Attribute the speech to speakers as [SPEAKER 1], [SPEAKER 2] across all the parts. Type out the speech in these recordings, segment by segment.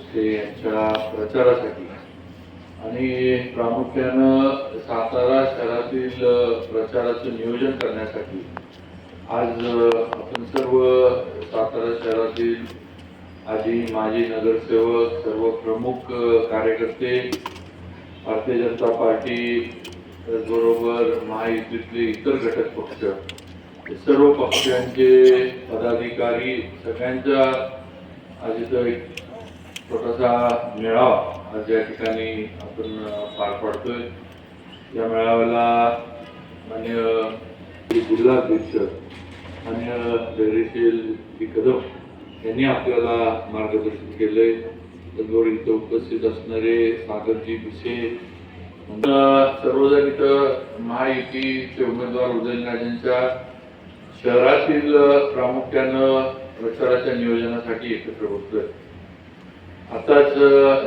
[SPEAKER 1] उदयनराजे यांच्या प्रचारासाठी. आणि प्रामुख्यानं सातारा शहरातील प्रचाराचं नियोजन करण्यासाठी. आज आपण सर्व सातारा शहरातील आधी माजी नगरसेवक सर्व प्रमुख कार्यकर्ते भारतीय जनता पार्टी बरोबर महायुतीतले इतर घटक पक्ष हे सर्व पक्षांचे पदाधिकारी सगळ्यांच्या आज इथं एक छोटासा मेळावा आज या ठिकाणी आपण पार पाडतोय. या मेळाव्याला मान्य जिल्हाध्यक्ष मान्य धैर्यशील श्री कदम यांनी आपल्याला मार्गदर्शन केलंय. त्याचबरोबर इथं उपस्थित असणारे सागरजी भिसे सर्वजण इथं महायुतीचे उमेदवार उदयनराजेंच्या शहरातील प्रामुख्यानं प्रचाराच्या नियोजनासाठी एकत्र बसलोय आताच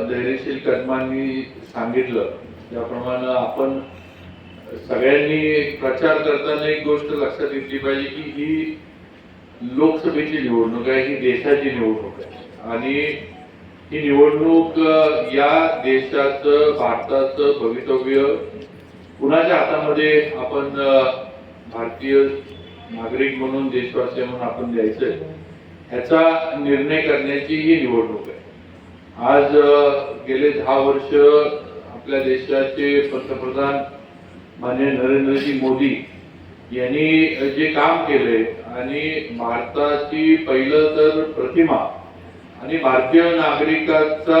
[SPEAKER 1] धैर्यशील कदमांनी सांगितलं. त्याप्रमाणे आपण सगळ्यांनी प्रचार करताना एक गोष्ट लक्षात घेतली पाहिजे की ही लोकसभेची निवडणूक आहे ही देशाची निवडणूक आहे. आणि ही निवडणूक या देशाचं भारताचं भवितव्य कुणाच्या हातामध्ये आपण भारतीय नागरिक म्हणून देशवासी म्हणून आपण द्यायचंय ह्याचा निर्णय करण्याची ही निवडणूक आहे. आज गेले दहा वर्ष आपल्या देशाचे पंतप्रधान माननीय नरेंद्रजी मोदी यांनी जे काम केले आणि भारताची पहिलं तर प्रतिमा आणि भारतीय नागरिकाचा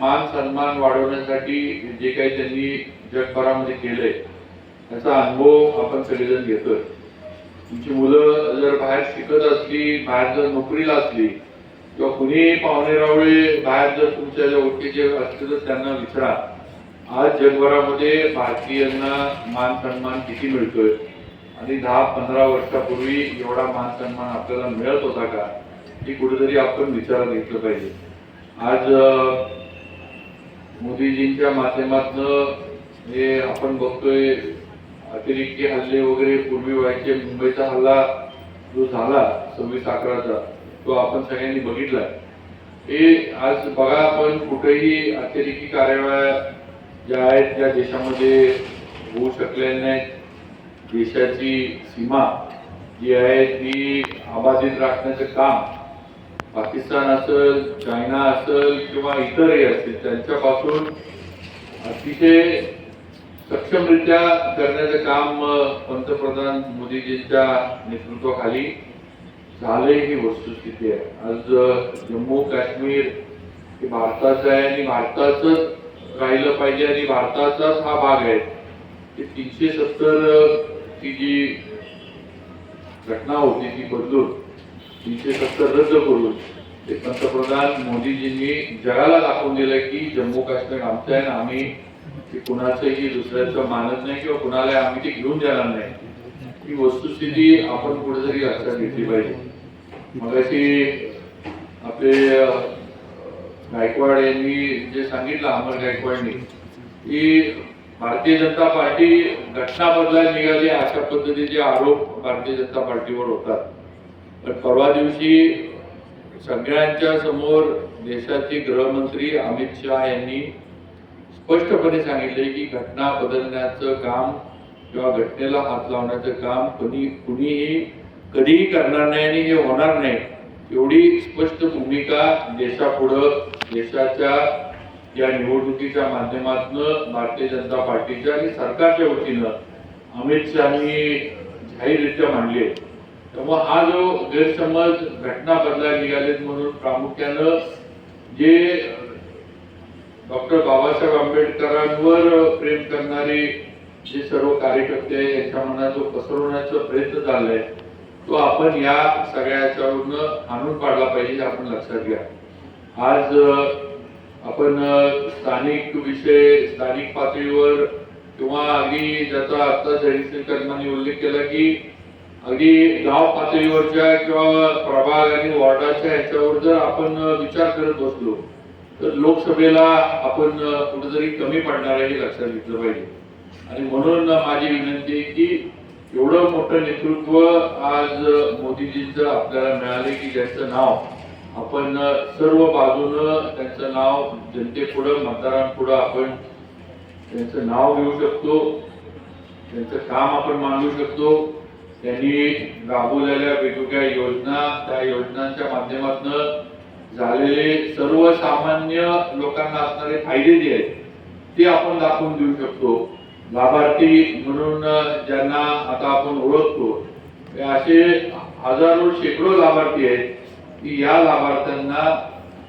[SPEAKER 1] मान सन्मान वाढवण्यासाठी जे काही त्यांनी जगभरामध्ये केलंय त्याचा अनुभव आपण सगळेजण घेतोय. तुमची मुलं जर बाहेर शिकत असली बाहेर जर नोकरीला असली किंवा कुणी पाहुणेरावळे बाहेर जर तुमच्या ज्या ओळखीचे असतील तर त्यांना विचारा. आज जगभरामध्ये भारतीयांना मान सन्मान किती मिळतोय? आणि दहा पंधरा वर्षापूर्वी एवढा मान सन्मान आपल्याला मिळत होता का? ही कुठेतरी आपण विचारात घेतलं पाहिजे. आज मोदीजींच्या माध्यमातनं हे आपण बघतोय अतिरिक्त हल्ले वगैरे पूर्वी व्हायचे. मुंबईचा हल्ला जो झाला सव्वीस अकराचा तो आपण सगळ्यांनी बघितला. हे आज बघा आपण कुठेही अतिरेकी कारवाया ज्या आहेत त्या देशामध्ये होऊ शकल्या नाहीत देशाची सीमा जी आहे ती अबाधित राखण्याचं काम पाकिस्तान असेल चायना असेल किंवा इतरही असतील त्यांच्यापासून अतिशय सक्षमरित्या करण्याचं काम पंतप्रधान मोदीजींच्या नेतृत्वाखाली झाले ही वस्तुस्थिती आहे. आज जम्मू काश्मीर हे भारताचं आहे आणि भारताचंच राहिलं पाहिजे आणि भारताचाच हा भाग आहे. ते तीनशे सत्तर ती जी घटना होती ती बदलून तीनशे सत्तर रद्द करून ते पंतप्रधान मोदीजींनी जगाला दाखवून दिलं की जम्मू काश्मीर आमचं आहे ना आम्ही ते कुणाचंही दुसऱ्याचं मानत नाही किंवा कुणाला आम्ही ते घेऊन जाणार नाही. ही वस्तुस्थिती आपण कुठेतरी लक्षात घेतली पाहिजे. मगाशी आपले गायकवाड यांनी जे सांगितलं अमर गायकवाडनी की भारतीय जनता पार्टी घटना बदलायला निघाली अशा पद्धतीचे आरोप भारतीय जनता पार्टीवर होतात. पण परवा दिवशी सगळ्यांच्या समोर देशाचे गृहमंत्री अमित शहा यांनी स्पष्टपणे सांगितले की घटना बदलण्याचं काम किंवा घटनेला हात लावण्याचं काम कुणी कुणीही कधीही करणार नाही आणि हे होणार नाही एवढी स्पष्ट भूमिका देशापुढं देशाच्या या निवडणुकीच्या माध्यमातून भारतीय जनता पार्टीच्या आणि सरकारच्या वतीनं अमित शहानी जाहीररित्या मांडली आहे. त्यामुळे हा जो गैरसमज घटना बदलायला निघालेत म्हणून प्रामुख्यानं जे डॉक्टर बाबासाहेब आंबेडकरांवर प्रेम करणारे जे सर्व कार्यकर्ते आहे यांच्या मनात जो पसरवण्याचा प्रयत्न चाललाय तो आपण या सगळ्या आणून हाणून पाडला पाहिजे हे आपण लक्षात घ्या. आज आपण स्थानिक विषय स्थानिक पातळीवर किंवा अगदी ज्याचा आता जयंती उल्लेख केला की अगदी गाव पातळीवरच्या किंवा प्रभाग आणि वॉर्डाच्या ह्याच्यावर जर आपण विचार करत बसलो तर लोकसभेला आपण कुठेतरी कमी पडणार आहे हे लक्षात घेतलं पाहिजे. आणि म्हणून माझी विनंती आहे की एवढं मोठं नेतृत्व आज मोदीजींचं आपल्याला मिळाले की ज्याचं नाव आपण सर्व बाजूनं त्यांचं नाव जनतेपुढं मतदारांपुढं आपण त्यांचं नाव घेऊ शकतो त्यांचं काम आपण मांडू शकतो. त्यांनी राबवलेल्या वेगवेगळ्या योजना त्या योजनांच्या माध्यमातून झालेले सर्वसामान्य लोकांना असणारे फायदे जे आहेत ते आपण दाखवून देऊ शकतो. लाभार्थी म्हणून ज्यांना आता आपण ओळखतो असे हजारो शेकडो लाभार्थी आहेत की या लाभार्थ्यांना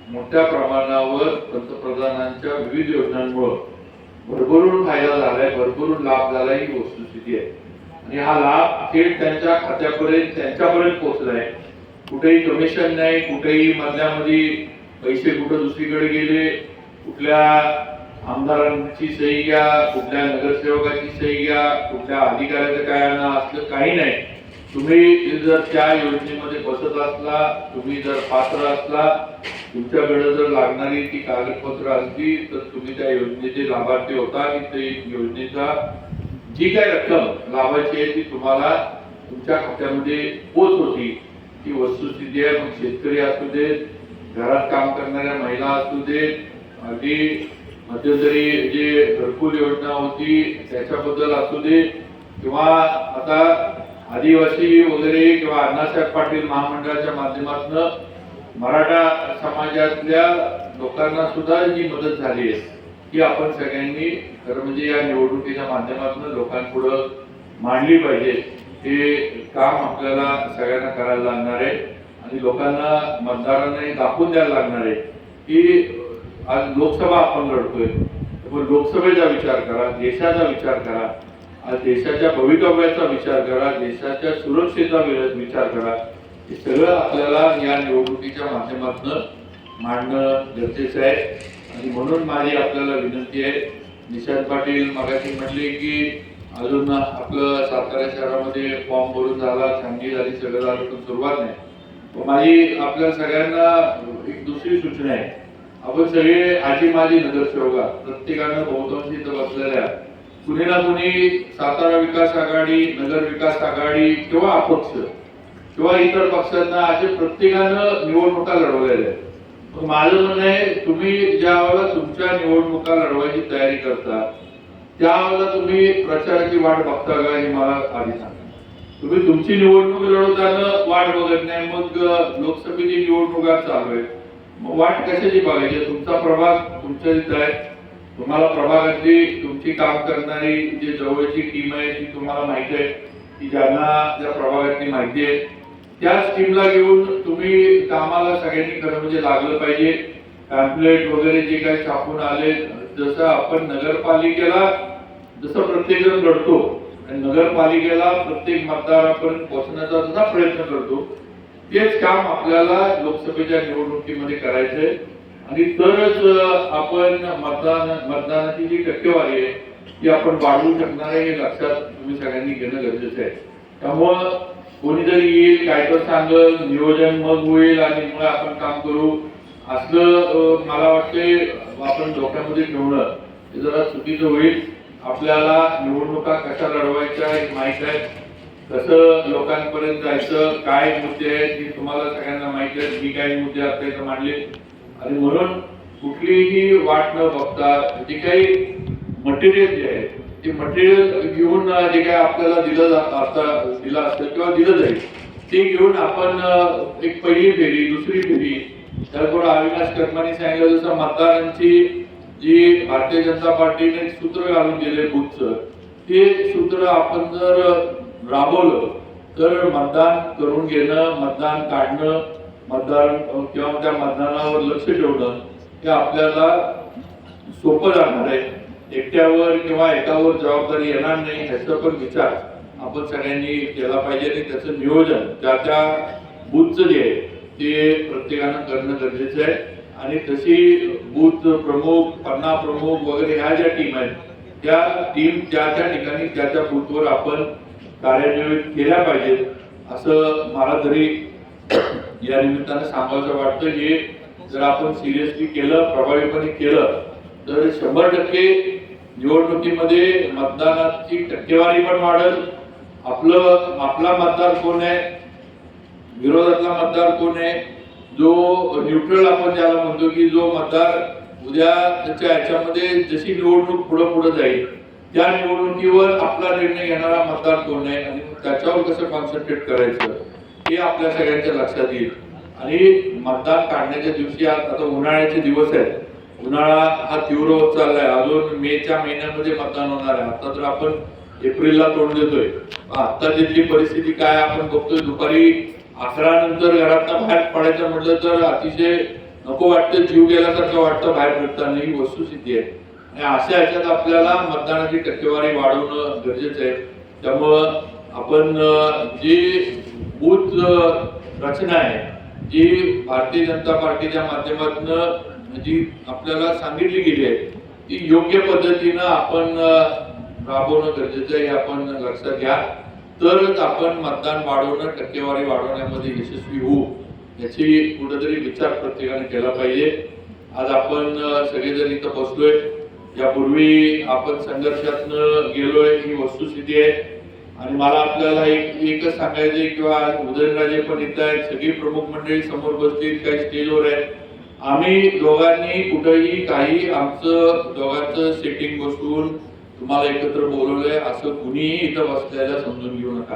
[SPEAKER 1] मोठ्या प्रमाणावर पंतप्रधानांच्या विविध योजनांमुळं भरभरून फायदा झालाय भरभरून लाभ झाला ही वस्तुस्थिती आहे. आणि हा लाभ थेट त्यांच्या खात्यापर्यंत त्यांच्यापर्यंत पोहोचलाय. कुठेही कमिशन नाही कुठेही मधल्यामध्ये पैसे कुठं दुसरीकडे गेले कुठल्या आमदारांची सही घ्या कुठल्या नगरसेवकाची सही घ्या कुठल्या अधिकाऱ्याचं काय आणा असलं काही नाही. तुम्ही जर त्या योजनेमध्ये बसत असला तुम्ही जर पात्र असला तुमच्याकडे जर लागणारी ती कागदपत्र असली तर तुम्ही त्या योजनेचे लाभार्थी होता. की ते योजनेचा जी काय रक्कम लाभाची आहे ती तुम्हाला तुमच्या खात्यामध्ये पोच होती ती वस्तुस्थिती आहे मग शेतकरी असू देत घरात काम करणाऱ्या महिला असू देत अगदी मध्यंतरी जे घरकुल योजना होती त्याच्याबद्दल असू दे किंवा आता आदिवासी वगैरे किंवा अण्णासाहेब पाटील महामंडळाच्या माध्यमातून मराठा समाजातल्या लोकांना सुद्धा जी मदत झाली आहे ती आपण सगळ्यांनी खरं म्हणजे या निवडणुकीच्या माध्यमातून लोकांपुढं मांडली पाहिजे. हे काम आपल्याला सगळ्यांना करायला लागणार आहे आणि लोकांना मतदारांना दाखवून द्यायला लागणार आहे की आज लोकसभा आपण लढतोय. पण लोकसभेचा विचार करा देशाचा विचार करा आज देशाच्या भवितव्याचा विचार करा देशाच्या सुरक्षेचा विचार करा. हे सगळं आपल्याला या निवडणुकीच्या माध्यमातून मांडणं गरजेचं आहे. आणि म्हणून माझी आपल्याला विनंती आहे निशांत पाटील मागाशी म्हणले की अजून आपलं सातारा शहरामध्ये फॉर्म भरून झाला चांगली झाली सगळं झालं पण सुरुवात नाही. पण माझी आपल्या सगळ्यांना एक दुसरी सूचना आहे. आपण सगळे आजी माझी नगरसेवका प्रत्येकानं बहुतांशी इथं बसलेल्या कुणी ना कुणी सातारा विकास आघाडी नगर विकास आघाडी किंवा अपक्ष किंवा इतर पक्षांना असे प्रत्येकानं निवडणुका लढवलेल्या आहेत. माझं म्हणणं आहे तुम्ही ज्या वेळेला तुमच्या निवडणुका लढवायची तयारी करता त्यावेळेला तुम्ही प्रचाराची वाट बघता का हे मला आधी सांगा. तुम्ही तुमची निवडणूक लढवताना वाट बघत नाही मग लोकसभेची निवडणुका चालू आहे मग वाट कशाची बघायची? तुमचा प्रभाग तुमच्या इथं आहे. तुम्हाला प्रभागातली तुमची काम करणारी जी जवळची टीम आहे ती तुम्हाला माहिती आहे. की ज्यांना त्या प्रभागातली माहिती आहे. त्याच टीमला घेऊन तुम्ही कामाला सगळ्यांनी खरं म्हणजे लागलं पाहिजे. पॅम्पलेट वगैरे जे काही छापून आले जसं आपण नगरपालिकेला जसं प्रत्येक जण लढतो आणि नगरपालिकेला प्रत्येक मतदारापर्यंत पोहोचण्याचा जसा प्रयत्न करतो. तेच काम आपल्याला लोकसभेच्या निवडणुकीमध्ये करायचंय. आणि तरच आपण मतदान मतदानाची जी टक्केवारी आहे ती आपण वाढवू शकणार आहे हे लक्षात तुम्ही सगळ्यांनी घेणं गरजेचं आहे. त्यामुळं कोणीतरी येईल काय तर सांगल नियोजन मग होईल आणि मग आपण काम करू. असलं मला वाटते आपण डोक्यामध्ये ठेवणं हे जरा चुकीचं होईल. आपल्याला निवडणुका कशा लढवायच्या हे माहीत आहे. कसं लोकांपर्यंत जायचं काय मुद्दे आहेत हे तुम्हाला सगळ्यांना माहिती आहे. मी काही मुद्दे आपल्याला मांडले. आणि म्हणून कुठलीही वाट न बघता जे काही मटेरियल जे आहे ते मटेरियल घेऊन जे काही आपल्याला दिलं जात असतं दिलं असतं किंवा दिलं जाईल ते घेऊन आपण एक पहिली फेरी दुसरी फेरी त्याचबरोबर अविनाश कर्माने सांगितलं जसं मतदारांची जी भारतीय जनता पार्टीने सूत्र घालून दिले बुथचं ते सूत्र आपण जर राबवलं तर मतदान करून घेणं मतदान काढणं मतदान किंवा त्या मतदानावर लक्ष ठेवणं हे आपल्याला सोपं जाणार आहे. एकट्यावर किंवा एकावर जबाबदारी येणार नाही ह्याचा पण विचार आपण सगळ्यांनी केला पाहिजे. आणि त्याचं नियोजन त्या त्या बूथचं जे आहे ते प्रत्येकानं करणं गरजेचं आहे. आणि तशी बूथ प्रमुख पन्ना प्रमुख वगैरे ह्या ज्या टीम आहेत त्या टीम त्या त्या ठिकाणी त्या त्या बूथवर आपण कार्यान्वित केल्या पाहिजेत असं मला तरी या निमित्तानं सांगायचं वाटतं हे जर आपण सिरियसली केलं प्रभावीपणे केलं तर शंभर टक्के निवडणुकीमध्ये मतदानाची टक्केवारी पण वाढेल. आपलं आपला मतदार कोण आहे? विरोधातला मतदार कोण आहे? जो न्यूट्रल आपण ज्याला म्हणतो की जो मतदार उद्या त्याच्या ह्याच्यामध्ये जशी निवडणूक पुढं पुढं जाईल त्या निवडणुकीवर आपला निर्णय घेणारा मतदार कोण आहे आणि त्याच्यावर कसं कॉन्सन्ट्रेट करायचं हे आपल्या सगळ्यांच्या लक्षात येईल. आणि मतदान काढण्याच्या दिवशी आज आता उन्हाळ्याचे दिवस आहेत. उन्हाळा हा तीव्र होत चाललाय. अजून मेच्या महिन्यामध्ये मतदान होणार आहे. आता तर आपण एप्रिलला तोंड देतोय. आता तिथली परिस्थिती काय आपण बघतोय. दुपारी अकरा नंतर घरातनं बाहेर पडायचं म्हटलं तर अतिशय नको वाटतं. जीव गेल्यासारखं वाटतं बाहेर पडताना ही वस्तुस्थिती आहे. अशा ह्याच्यात आपल्याला मतदानाची टक्केवारी वाढवणं गरजेचं आहे. त्यामुळं आपण जी बूथ रचना आहे जी भारतीय जनता पार्टीच्या माध्यमातून जी आपल्याला सांगितली गेली आहे ती योग्य पद्धतीनं आपण राबवणं गरजेचं आहे हे आपण लक्षात घ्या. तरच आपण मतदान वाढवणं टक्केवारी वाढवण्यामध्ये यशस्वी होऊ याची कुठंतरी विचार प्रत्येकाने केला पाहिजे. आज आपण सगळेजण इथं बसलोय. यापूर्वी आपण संघर्षातनं गेलोय ही वस्तुस्थिती आहे. आणि मला आपल्याला एक एकच सांगायचंय किंवा उदयनराजे पण इथं आहेत सगळी प्रमुख मंडळी समोर बसतील काही स्टेजवर आहेत. आम्ही दोघांनी कुठेही काही आमचं दोघांचं सेटिंग बसून तुम्हाला एकत्र बोलवलंय असं कुणीही इथं बसल्याला समजून घेऊ नका.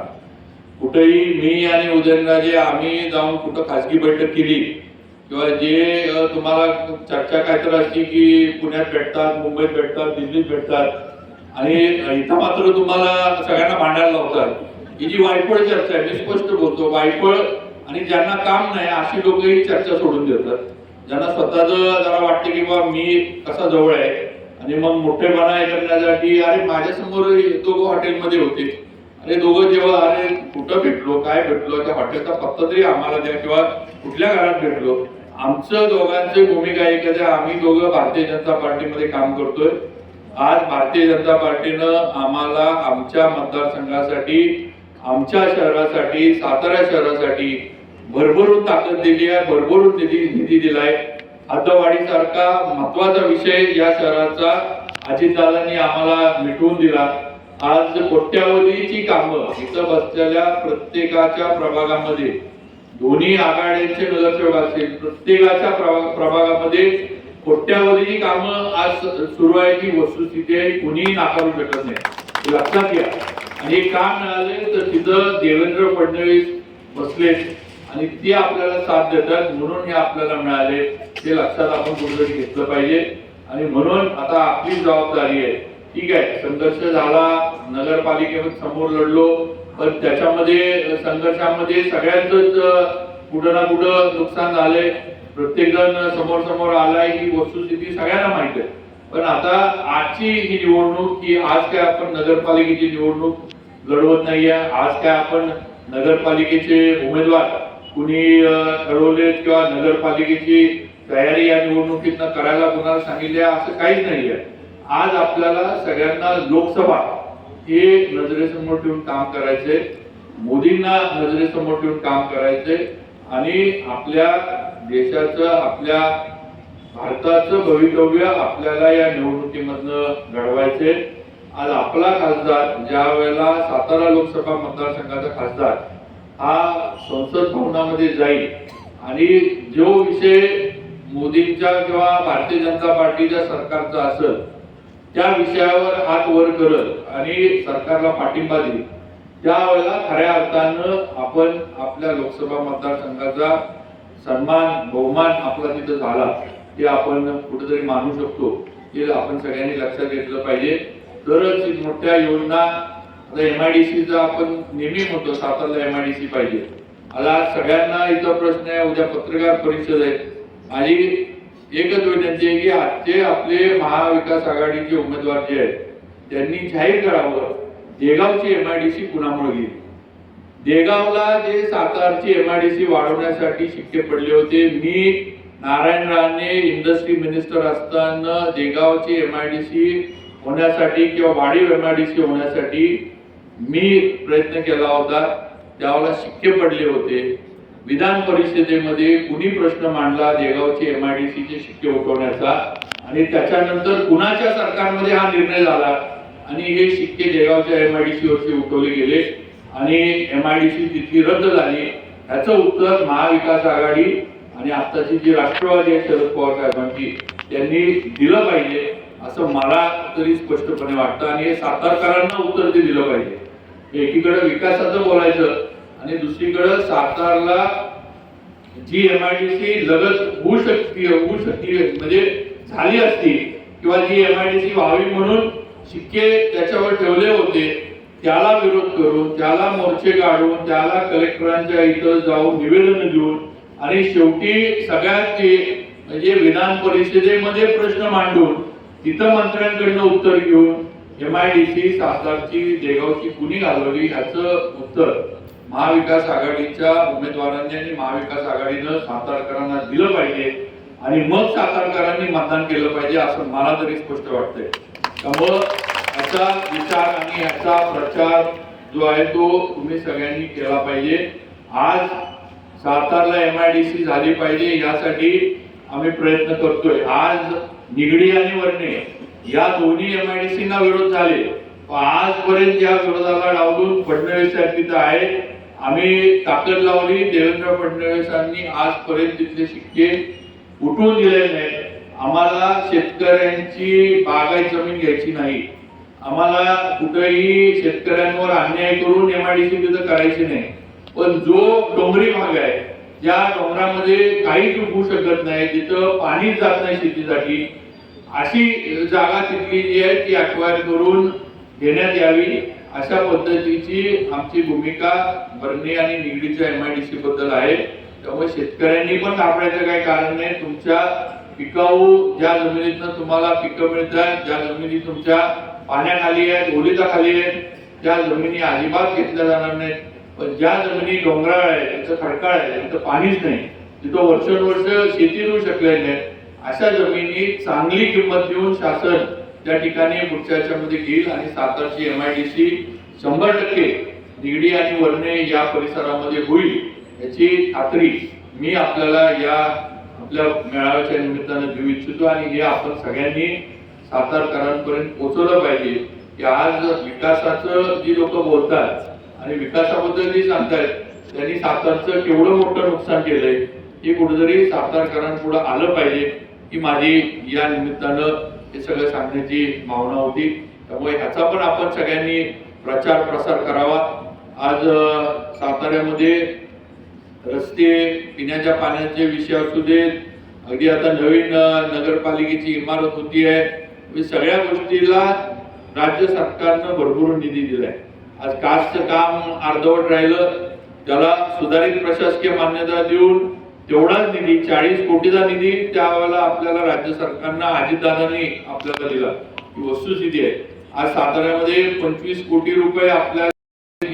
[SPEAKER 1] कुठेही मी आणि उदयनराजे आम्ही जाऊन कुठं खासगी बैठक केली किंवा जे तुम्हाला चर्चा काय तर असते की पुण्यात भेटतात मुंबईत भेटतात दिल्लीत भेटतात. आणि इथं मात्र तुम्हाला सगळ्यांना भांडायला लावतात. ही जी वायफळ चर्चा आहे मी स्पष्ट बोलतो वायफळ आणि ज्यांना काम नाही अशी लोक ही चर्चा सोडून देतात. ज्यांना स्वतःच जरा वाटतं की बा मी कसा जवळ आहे. आणि मग मोठेपणा हे करण्यासाठी अरे माझ्यासमोर दोघं हॉटेलमध्ये होते. आणि दोघं जेव्हा अरे कुठं भेटलो? काय भेटलो? त्या हॉटेलचा पत्ता तरी आम्हाला द्या किंवा कुठल्या घरात भेटलो? आमचं दोघांची भूमिका एक आहे आम्ही दोघं भारतीय जनता पार्टीमध्ये काम करतोय. आज भारतीय जनता पार्टीनं आम्हाला आमच्या मतदारसंघासाठी आमच्या शहरासाठी सातारा शहरासाठी भरभरून ताकद दिली आहे भरभरून निधी निधी दिलाय. हद्दवाढी महत्त्वाचा विषय या शहराचा अजितदादांनी आम्हाला मिटवून दिला. आज कोट्यावधीची कामं इथं बसलेल्या प्रत्येकाच्या प्रभागामध्ये दोन्ही आघाड्यांचे नगरसेवक असतील प्रत्येकाच्या प्रभा- प्रभागामध्ये कोट्यावधीची कामं आज सुरू आहे की वस्तुस्थिती आहे कुणीही नाकारू शकत नाही. लक्षात घ्या. आणि हे काम मिळाले तर तिथं देवेंद्र फडणवीस बसले आणि ते आपल्याला साथ देतात म्हणून हे आपल्याला मिळाले. ते लक्षात आपण कुठेतरी घेतलं पाहिजे. आणि म्हणून आता आपली जबाबदारी आहे ठीक आहे संघर्ष झाला नगरपालिकेमध्ये समोर लढलो पण त्याच्यामध्ये संघर्षामध्ये सगळ्यांचंच कुठं ना कुठं नुकसान झालंय. प्रत्येक जण समोर समोर आलाय ही वस्तुस्थिती सगळ्यांना माहिती आहे. पण आता आजची ही निवडणूक ही आज काय आपण नगरपालिकेची निवडणूक लढवत नाहीये आज काय आपण नगरपालिकेचे उमेदवार कुणी ठरवले ठरवलेत किंवा नगरपालिकेची तयारी या निवडणुकीतनं करायला कोणाला सांगितले असं काहीच नाहीये. आज आपल्याला सगळ्यांना लोकसभा हे नजरेसमोर ठेवून काम करायचे मोदींना नजरेसमोर ठेवून काम करायचे आणि आपल्या देशाचं आपल्या भारताचं भवितव्य आपल्याला या निवडणुकीमधनं घडवायचे आज आपला खासदार ज्या वेळेला सातारा लोकसभा मतदारसंघाचा खासदार हा संसद भवनामध्ये जाईल. आणि जो विषय मोदींच्या किंवा भारतीय जनता पार्टीच्या सरकारचा असेल त्या विषयावर हात वर करत आणि सरकारला पाठिंबा देईल त्यावेळेला खऱ्या अर्थानं आपण आपल्या लोकसभा मतदारसंघाचा सन्मान बहुमान आपला तिथं झाला ते आपण कुठेतरी मानू शकतो. हे आपण सगळ्यांनी लक्षात घेतलं पाहिजे. तरच मोठ्या योजना आता एमआयडीसीचा आपण नेहमी म्हणतो सातारला सी पाहिजे. आता सगळ्यांना इथं प्रश्न आहे उद्या पत्रकार परिषद आहे. माझी एकच विनंती आहे की आजचे आपले महाविकास आघाडीचे उमेदवार जे आहेत त्यांनी जाहीर करावं. देगावची एम आय डी सी कुणामुळे गेली. देगावला जे सातारची एम आय डी सी वाढवण्यासाठी शिक्के पडले होते मी नारायण राणे इंडस्ट्री मिनिस्टर असताना देगावची सी होण्यासाठी किंवा वाढीव सी होण्यासाठी मी प्रयत्न केला होता. त्यावेळेला शिक्के पडले होते. विधान परिषदेमध्ये कुणी प्रश्न मांडला देगावचे एम आय डी सीचे शिक्के उठवण्याचा? आणि त्याच्यानंतर कुणाच्या सरकारमध्ये हा निर्णय झाला? आणि हे शिक्के देगावच्या एमआयडीसी वरती उठवले गेले. आणि एम आय डी सी तिथली रद्द झाली. ह्याचं उत्तर महाविकास आघाडी आणि आत्ताची जी राष्ट्रवादी आहे शरद पवार साहेबांची त्यांनी दिलं पाहिजे. असं मला तरी स्पष्टपणे वाटतं. आणि हे सातारकरांना उत्तर ते दिलं पाहिजे. एकीकडे विकासाचं बोलायचं आणि दुसरीकडे सातारला जी एम आय डी सी लगत होऊ शकते होऊ शकली म्हणजे झाली असती किंवा जी एम आय डी सी व्हावी म्हणून शिक्के त्याच्यावर ठेवले होते त्याला विरोध करून त्याला मोर्चे काढून त्याला कलेक्टरांच्या इथं जाऊन निवेदन देऊन आणि शेवटी सगळ्यात म्हणजे विधान परिषदेमध्ये प्रश्न मांडून तिथं मंत्र्यांकडनं उत्तर घेऊन एम आय डी सी सातारची देगावची कुणी घालवली ह्याचं उत्तर. महाविकास आघाडीच्या उमेदवारांनी आणि महाविकास आघाडीनं सातारकरांना दिलं पाहिजे आणि मग सातारकरांनी मतदान केलं पाहिजे असं मला तरी स्पष्ट वाटतंय. त्यामुळं याचा विचार आणि याचा प्रचार जो आहे तो तुम्ही सगळ्यांनी केला पाहिजे. आज सातारला एम आय डी सी झाली पाहिजे यासाठी आम्ही प्रयत्न करतोय. आज निगडी आणि वर्णे या दोन्ही एम आय डी सीना विरोध झाले. आजपर्यंत या विरोधाला डावलून फडणवीस साहेब तिथं आहे आम्ही ताकद लावली देवेंद्र फडणवीसांनी आजपर्यंत तिथले शिक्के उठवून दिले नाहीत. आम्हाला शेतकऱ्यांची बागायत जमीन घ्यायची नाही. आम्हाला कुठेही शेतकऱ्यांवर अन्याय करून एमआयडीसी तिथं करायची नाही. पण जो डोंगरी भाग आहे ज्या डोंगरामध्ये काहीच उठवू शकत नाही तिथं पाणीच जात नाही शेतीसाठी अशी जागा तिथली जी आहे ती अक्वायर करून घेण्यात यावी. अशा पद्धतीची आमची भूमिका बर्ने आणि निगडीच्या सी बद्दल आहे. त्यामुळे शेतकऱ्यांनी पण घाबरायचं काही कारण नाही. तुमच्या पिकाऊ ज्या जमिनीतनं तुम्हाला पिकं मिळतात ज्या जमिनी तुमच्या पाण्याखाली आहेत ओलिताखाली आहेत त्या जमिनी अजिबात घेतल्या जाणार नाहीत. पण ज्या जमिनी डोंगराळ आहे त्याचं खडकाळ आहे तिथं पाणीच नाही. तिथं वर्षानुवर्ष शेती होऊ शकले नाही. अशा जमिनी चांगली किंमत देऊन शासन त्या ठिकाणी पुढच्या याच्यामध्ये घेईल आणि सातारची एम आय डी सी शंभर टक्के निगडी आणि वर्णे या परिसरामध्ये होईल याची खात्री मी आपल्याला या आपल्या मेळाव्याच्या निमित्तानं देऊ इच्छितो आणि हे आपण सगळ्यांनी सातारकरांपर्यंत पोहोचवलं पाहिजे. की आज विकासाचं जी लोक बोलतात आणि विकासाबद्दल जे सांगतायत त्यांनी सातारचं केवढं मोठं नुकसान केलंय हे कुठेतरी सातारकरांपुढे आलं पाहिजे की माझी या निमित्तानं हे सगळं सांगण्याची भावना होती. त्यामुळे ह्याचा पण आपण सगळ्यांनी प्रचार प्रसार करावा. आज साताऱ्यामध्ये रस्ते पिण्याच्या पाण्याचे विषय असू देत अगदी आता नवीन नगरपालिकेची इमारत होती आहे. म्हणजे सगळ्या गोष्टीला राज्य सरकारनं भरपूर निधी दिलाय. आज कास्टचं काम अर्धवट राहिलं. त्याला सुधारित प्रशासकीय मान्यता देऊन तेवढाच निधी चाळीस कोटीचा निधी त्यावेळेला आपल्याला राज्य सरकारनं अजितदादांनी आपल्याला दिला. ही वस्तुस्थिती आहे. आज साताऱ्यामध्ये पंचवीस कोटी रुपये आपल्या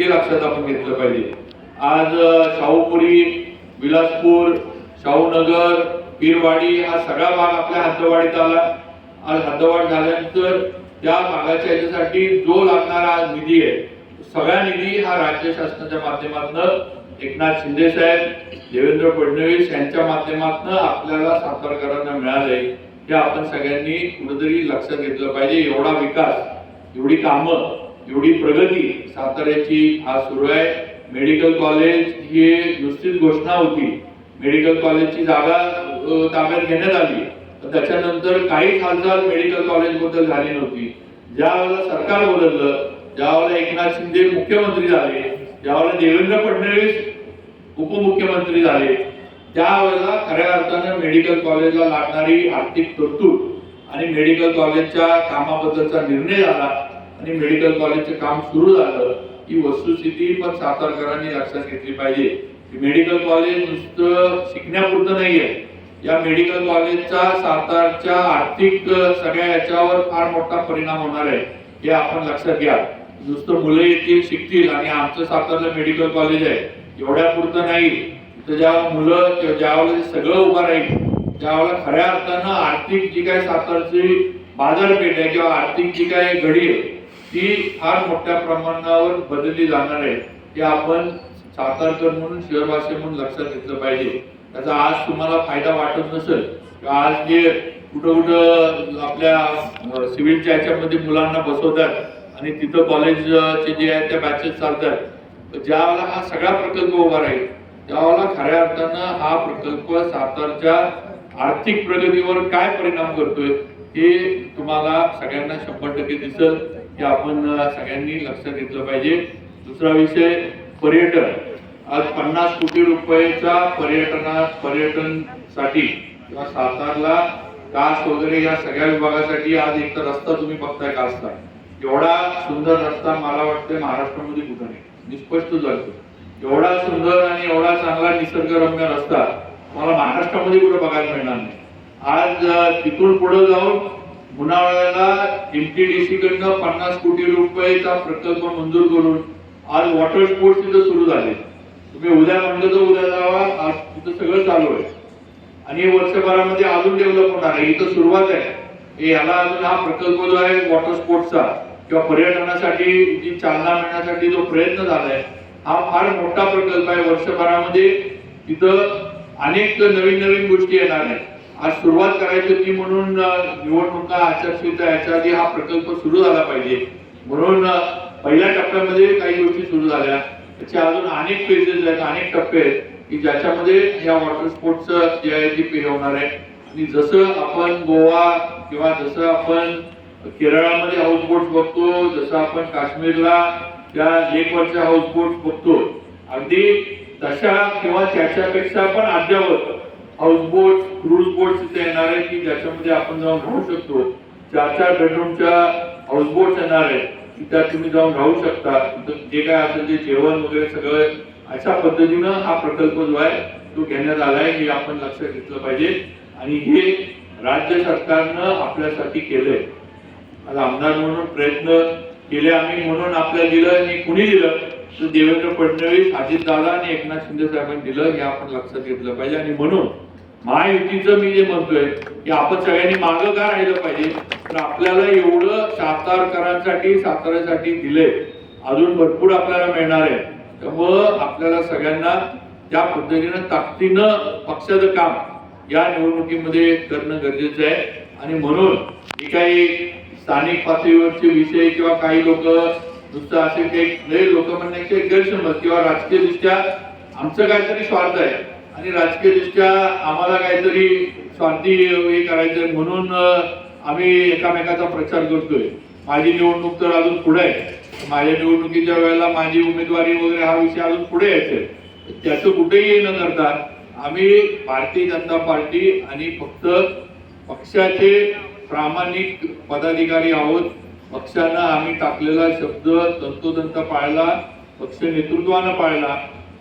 [SPEAKER 1] लक्षात आपण घेतलं पाहिजे. आज शाहूपुरी विलासपूर शाहूनगर पीरवाडी हा सगळा भाग आपल्या हद्दवाडीत आला. आज हद्दवाढ झाल्यानंतर त्या भागाच्या याच्यासाठी जो लागणारा निधी आहे सगळा निधी हा राज्य शासनाच्या माध्यमातून एकनाथ शिंदे साहेब देवेंद्र फडणवीस यांच्या माध्यमातून आपल्याला सातारकरांना मिळाले. हे आपण सगळ्यांनी कुठेतरी लक्षात घेतलं पाहिजे. एवढा विकास एवढी कामं एवढी प्रगती साताऱ्याची आज सुरू आहे. मेडिकल कॉलेज ही नुसतीच घोषणा होती. मेडिकल कॉलेजची जागा ताब्यात घेण्यात आली. त्याच्यानंतर काहीच हालचाल मेडिकल कॉलेजबद्दल झाली नव्हती. ज्या वेळेला सरकार बदललं ज्यावेळेला एकनाथ शिंदे मुख्यमंत्री झाले ज्यावेळेला देवेंद्र फडणवीस उपमुख्यमंत्री झाले त्यावेळेला खऱ्या अर्थानं मेडिकल कॉलेजला लागणारी आर्थिक तरतूद आणि मेडिकल कॉलेजच्या कामाबद्दलचा निर्णय झाला आणि मेडिकल कॉलेजचं काम सुरू झालं ही वस्तुस्थिती पण सातारकरांनी लक्षात घेतली पाहिजे. की मेडिकल कॉलेज नुसतं शिकण्यापुरतं नाहीये. या मेडिकल कॉलेजचा सातारच्या आर्थिक सगळ्या याच्यावर फार मोठा परिणाम होणार आहे हे आपण लक्षात घ्या. नुसतं मुलं येतील शिकतील आणि आमचं सातारला मेडिकल कॉलेज आहे एवढ्या पुरतं नाही. तर ज्या मुलं किंवा ज्यावेळेला सगळं उभं राहील त्यावेळेला खऱ्या अर्थानं आर्थिक जी काय सातारची बाजारपेठ आहे किंवा आर्थिक जी काय घडी आहे ती फार मोठ्या प्रमाणावर बदलली जाणार आहे हे आपण सातारकर म्हणून शहरवासी म्हणून लक्षात घेतलं पाहिजे. त्याचा आज तुम्हाला फायदा वाटत नसेल किंवा आज जे कुठं कुठं आपल्या सिव्हिलच्या ह्याच्यामध्ये मुलांना बसवतात आणि तिथं कॉलेजचे जे आहे त्या बॅचेस चालतात ज्यावेळेला हा सगळा प्रकल्प उभा राहील त्यावेळेला खऱ्या अर्थानं हा प्रकल्प सातारच्या आर्थिक प्रगतीवर काय परिणाम करतोय हे तुम्हाला सगळ्यांना शंभर टक्के दिसल हे आपण सगळ्यांनी लक्षात घेतलं पाहिजे. दुसरा विषय पर्यटन. आज पन्नास कोटी रुपयेचा पर्यटना पर्यटनसाठी किंवा सातारला कास वगैरे या सगळ्या विभागासाठी आज एक तर रस्ता तुम्ही बघताय कासचा. एवढा सुंदर रस्ता मला वाटतंय महाराष्ट्रामध्ये कुठं नाही. मी स्पष्ट जातो एवढा सुंदर आणि एवढा चांगला निसर्गरम्य रस्ता मला महाराष्ट्रामध्ये कुठं बघायला मिळणार नाही. आज तिथून पुढे जाऊन मुनाळ्याला एमटीडीसी कडनं पन्नास कोटी रुपयेचा प्रकल्प मंजूर करून आज वॉटर स्पोर्ट्स तिथं सुरू झाले. तुम्ही उद्या म्हणलं तर उद्या जावा आज तिथं सगळं चालू आहे. आणि वर्षभरामध्ये अजून डेव्हलप होणार आहे. इथं सुरुवात आहे. याला अजून हा प्रकल्प जो आहे वॉटर स्पोर्ट्सचा किंवा पर्यटनासाठी जी चालना मिळण्यासाठी जो प्रयत्न झालाय हा फार मोठा प्रकल्प आहे. वर्षभरामध्ये तिथं अनेक नवीन नवीन गोष्टी येणार आहेत. आज सुरुवात करायची होती म्हणून निवडणुका आचारसंहिता याच्या आधी हा प्रकल्प सुरू झाला पाहिजे. म्हणून पहिल्या टप्प्यामध्ये काही गोष्टी सुरू झाल्या. त्याचे अजून अनेक फेजेस आहेत अनेक टप्पे आहेत की ज्याच्यामध्ये या वॉटर स्पोर्ट्सचं जे आहे ते पे होणार आहे. आणि जसं आपण गोवा किंवा जसं आपण केरळामध्ये हाऊस बोट बघतो जसं आपण काश्मीरला त्या लेकवरच्या हाऊस बोट बघतो. अगदी तशा किंवा त्याच्यापेक्षा पण अद्यावत हाऊस बोट क्रूज बोट तिथे येणार आहे की ज्याच्यामध्ये आपण जाऊन राहू शकतो. चार चार बेडरूमच्या हाऊस बोट येणार आहेत. की त्यात तुम्ही जाऊन राहू शकता. जे काय असेल ते जेवण वगैरे सगळं अशा पद्धतीनं हा प्रकल्प जो आहे तो घेण्यात आलाय. हे आपण लक्षात घेतलं पाहिजे. आणि हे राज्य सरकारनं आपल्यासाठी केलंय. आज आमदार म्हणून प्रयत्न केले आम्ही म्हणून आपल्याला दिलं आणि कुणी दिलं तर देवेंद्र फडणवीस अजित दादा आणि एकनाथ शिंदे साहेबांनी दिलं हे आपण लक्षात घेतलं पाहिजे. आणि म्हणून महायुतीचं मी जे म्हणतोय की आपण सगळ्यांनी मागं का राहिलं पाहिजे? तर आपल्याला एवढं सातारकरांसाठी साताऱ्यासाठी दिलंय. अजून भरपूर आपल्याला मिळणार आहे. त्यामुळं आपल्याला सगळ्यांना त्या पद्धतीनं ताकदीनं पक्षाचं काम या निवडणुकीमध्ये करणं गरजेचं आहे. आणि म्हणून ही काही स्थानिक पातळीवरचे विषय किंवा काही लोक नुसतं असे काही लोक म्हणण्याचे गैरसमज किंवा राजकीय दृष्ट्या आमचं काहीतरी स्वार्थ आहे. आणि राजकीय दृष्ट्या आम्हाला काहीतरी स्वार्थी हे करायचं म्हणून आम्ही एकामेकाचा प्रचार करतोय. माझी निवडणूक तर अजून पुढे आहे. माझ्या निवडणुकीच्या वेळेला माझी उमेदवारी वगैरे हा विषय अजून पुढे यायचे त्याचं कुठेही न करता आम्ही भारतीय जनता पार्टी आणि फक्त पक्षाचे प्रामाणिक पदाधिकारी आहोत. पक्षानं आम्ही टाकलेला शब्द तंतोतंत पाळला पक्ष नेतृत्वानं पाळला.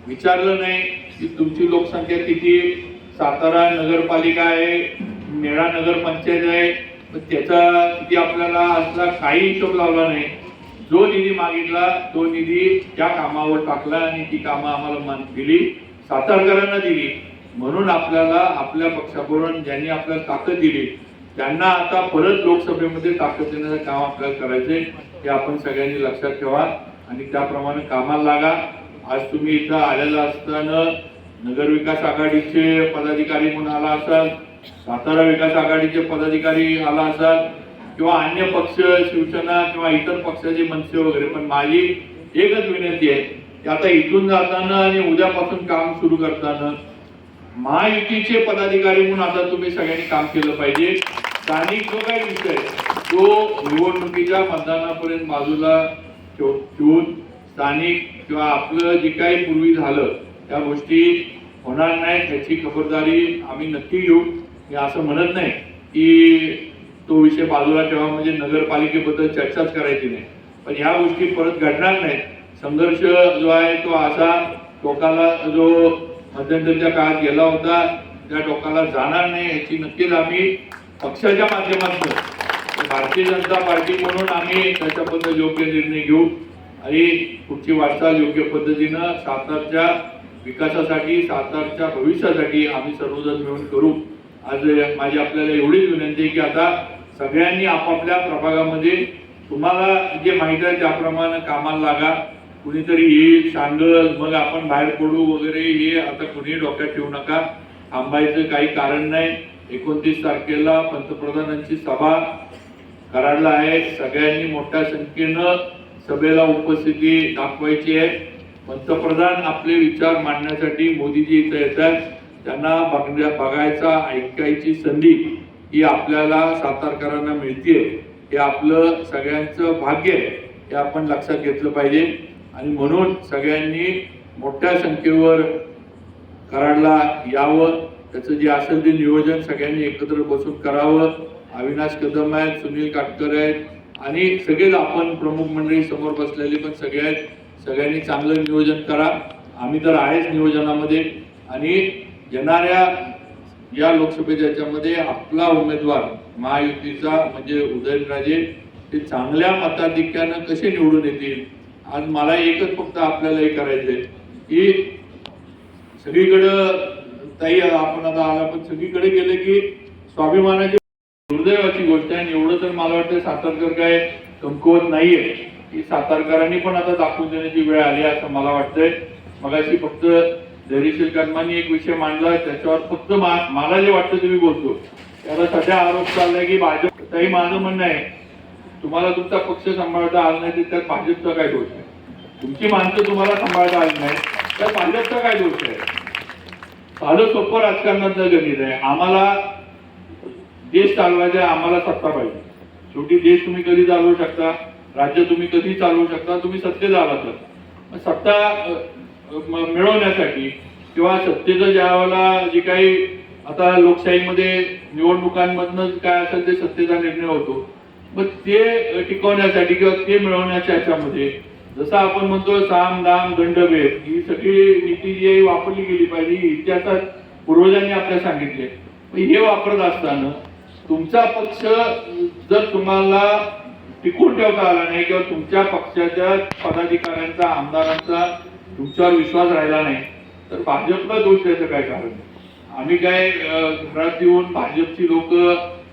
[SPEAKER 1] विचारलं नाही की तुमची लोकसंख्या किती सातारा नगरपालिका आहे मेळा नगरपंचायत आहे. पण त्याचा किती आपल्याला असला काही हिशोब लावला नाही. जो निधी मागितला तो निधी त्या कामावर टाकला आणि ती कामं आम्हाला मान- दिली सातारकरांना दिली. म्हणून आपल्याला आपल्या पक्षाकडून ज्यांनी आपल्याला ताकद दिली त्यांना आता परत लोकसभेमध्ये ताकद देण्याचं काम आपल्याला करायचंय हे आपण सगळ्यांनी लक्षात ठेवा आणि त्याप्रमाणे कामाला लागा. आज तुम्ही इथं आलेला असताना नगर विकास आघाडीचे पदाधिकारी म्हणून आला असाल सातारा विकास आघाडीचे पदाधिकारी आला असाल किंवा अन्य पक्ष शिवसेना किंवा इतर पक्षाचे मनसे वगैरे पण माझी एकच विनंती आहे की आता इथून जाताना आणि उद्यापासून काम सुरू करताना महायुतीचे पदाधिकारी म्हणून आता तुम्ही सगळ्यांनी काम केलं पाहिजे. स्थानिक जो काही विषय तो निवडणुकीच्या मतदानापर्यंत बाजूला ठेवून स्थानिक किंवा आपलं जे काही पूर्वी झालं त्या गोष्टी होणार नाही त्याची खबरदारी आम्ही नक्की घेऊ. मी असं म्हणत नाही की तो विषय बाजूला ठेवा म्हणजे नगरपालिकेबद्दल चर्चाच करायची नाही. पण ह्या गोष्टी परत घडणार नाहीत. संघर्ष जो आहे तो असा टोकाला जो मध्यंतरच्या काळात गेला होता त्या टोकाला जाणार नाही याची नक्कीच आम्ही पक्षाच्या माध्यमातून. भारतीय जनता पार्टी म्हणून आम्ही त्याच्याबद्दल योग्य निर्णय घेऊ आणि पुढची वाटचाल योग्य पद्धतीनं सातारच्या विकासासाठी सातारच्या भविष्यासाठी आम्ही सर्वजण मिळून करू. आज माझी आपल्याला एवढीच विनंती आहे की आता सगळ्यांनी आपापल्या प्रभागामध्ये तुम्हाला जे माहिती आहे त्याप्रमाणे कामाला लागा. कुणीतरी येईल सांगल मग आपण बाहेर पडू वगैरे हे आता कुणी डोक्यात ठेवू नका. थांबायचं काही कारण नाही. एकोणतीस तारखेला पंतप्रधानांची सभा कराडला आहे. सगळ्यांनी मोठ्या संख्येनं सभेला उपस्थिती दाखवायची आहे. पंतप्रधान आपले विचार मांडण्यासाठी मोदीजी इथं येतात. त्यांना बघण्या बघायचा ऐकायची संधी ही आपल्याला सातारकरांना मिळते हे आपलं सगळ्यांचं भाग्य आहे. हे आपण लक्षात घेतलं पाहिजे. आणि म्हणून सगळ्यांनी मोठ्या संख्येवर कराडला यावं. त्याचं जे असेल ते नियोजन सगळ्यांनी एकत्र बसून करावं. अविनाश कदम आहेत सुनील काटकर आहेत आणि सगळेच आपण प्रमुख मंडळी समोर बसलेले पण सगळे आहेत. सगळ्यांनी चांगलं नियोजन करा. आम्ही तर आहेच नियोजनामध्ये आणि येणाऱ्या या लोकसभेच्या याच्यामध्ये आपला उमेदवार महायुतीचा म्हणजे उदयनराजे ते चांगल्या मताधिक्यानं कसे निवडून येतील? आज मला एकच फक्त आपल्याला हे आहे की सगळीकडं ताई आपण आता आला पण सगळीकडे गेले की स्वाभिमानाची दुर्दैवाची गोष्ट आहे आणि एवढं तर मला वाटतं सातारकर काय कमकुवत नाहीये. की सातारकरांनी पण आता दाखवून देण्याची वेळ आली आहे असं मला वाटतंय. मगाशी फक्त धैर्यशील कर्मांनी एक विषय मांडला त्याच्यावर फक्त मा- मला जे वाटतं ते मी बोलतो. त्याला सध्या आरोप चाललाय की भाजप काही माझं म्हणणं आहे तुम्हाला तुमचा पक्ष सांभाळता आला नाही तर त्यात भाजपचा काय दोष आहे? तुमची माणसं तुम्हाला सांभाळता आली नाही तर भाजपचा काय दोष आहे? आलं सोपं राजकारणातलं गणित आहे. आम्हाला देश चालवायचा आहे आम्हाला सत्ता पाहिजे. शेवटी देश तुम्ही कधी चालवू शकता राज्य तुम्ही कधी चालवू शकता तुम्ही सत्तेत आला तर सत्ता म- मिळवण्यासाठी किंवा सत्तेचं ज्या वेळेला जे काही आता लोकशाहीमध्ये निवडणुकांमधनं काय असेल ते सत्तेचा निर्णय होतो. मग ते टिकवण्यासाठी किंवा ते मिळवण्याच्या याच्यामध्ये जसं आपण म्हणतो साम दाम दंडभेद ही सगळी नीती जी आहे वापरली गेली पाहिजे ही इतिहासात पूर्वजांनी आपल्याला सांगितले हे वापरत असताना तुमचा पक्ष जर तुम्हाला टिकून ठेवता आला नाही किंवा तुमच्या पक्षाच्या पदाधिकाऱ्यांचा आमदारांचा तुमच्यावर विश्वास राहिला नाही तर भाजपला दोष द्यायचं काय कारण? आम्ही काय घरात येऊन भाजपची लोक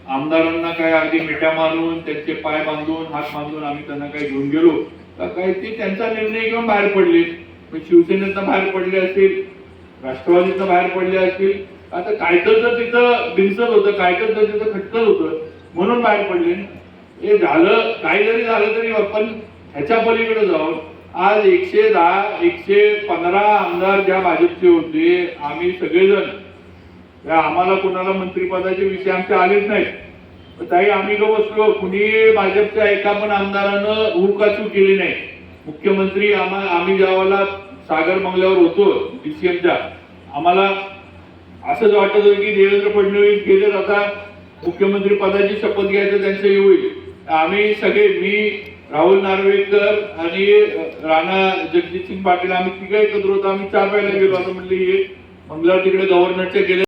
[SPEAKER 1] आमदारांना काय अगदी मिठ्या मारून त्यांचे पाय बांधून हात बांधून आम्ही त्यांना काही घेऊन गेलो तर काय ते त्यांचा निर्णय घेऊन बाहेर पडले. मग शिवसेनेतनं बाहेर पडले असतील राष्ट्रवादीतनं बाहेर पडले असतील आता कायतर तर तिथं बिनसत होतं कायतर तर तिथं खटकत होतं म्हणून बाहेर पडले हे झालं काही जरी झालं तरी आपण ह्याच्या पलीकडे जाऊन आज एकशे दहा एकशे पंधरा आमदार ज्या भाजपचे होते आम्ही सगळेजण आम्हाला कोणाला मंत्रिपदाचे विषय आमचे आलेच नाहीत. ताई आम्ही ग बसलो. कुणी भाजपच्या एका पण आमदारानं हुकाचूक केली नाही. मुख्यमंत्री आम्हा आम्ही ज्यावेळेला सागर बंगल्यावर होतो डीसीएमच्या आम्हाला असंच वाटत होतं की देवेंद्र फडणवीस गेले आता. मुख्यमंत्री पदाची शपथ घ्यायचं त्यांचं हे आम्ही सगळे मी राहुल नार्वेकर आणि राणा जगजित सिंग पाटील आम्ही तिघे एकत्र होतो. आम्ही चहा प्यायला गेलो असं म्हणले हे मंगळवार तिकडे गव्हर्नरच्या गेले